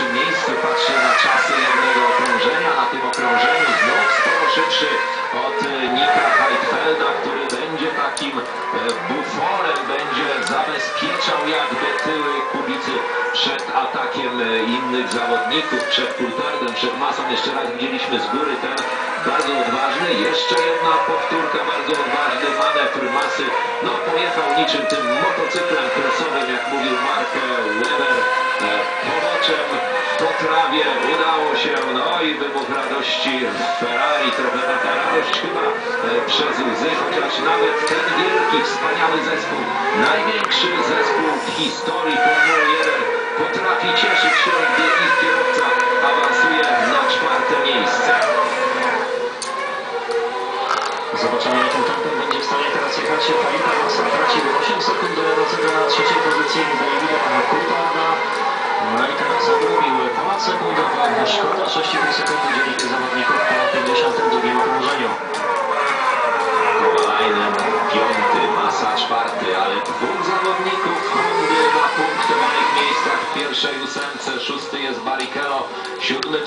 pierwszym miejscu. Na czasy jednego okrążenia. Na tym okrążeniu znów sporo szybszy od Nika Heidfelda, który będzie takim e, buforem, będzie zabezpieczał jakby tyły Kubicy przed atakiem e, innych zawodników, przed Kultardem, przed Masą. Jeszcze raz widzieliśmy z góry ten bardzo odważny. Jeszcze jedna powtórka, bardzo odważny manewr Masy. No pojechał niczym tym motocyklem krosowym, trawie. Udało się, no i wybuch radości Ferrari. Trochę taka radość chyba e, przez łzy, chociaż nawet ten wielki, wspaniały zespół, największy zespół w historii Formuły 1 potrafi cieszyć się, gdy ich kierowca awansuje na czwarte miejsce. Zobaczymy jakim tempem będzie w stanie teraz jechać Felipe Massa. Tracił 8 sekund do jadącego na trzeciej pozycji Davida Coultharda. Szkoda 6,5 sekundy dzieli zawodników po 52 okrążeniu. Kowalajnen piąty, Masa czwarty, ale dwóch zawodników Hondy na punktowanych miejscach pierwszej ósemce. Szósty jest Barrichello, siódmy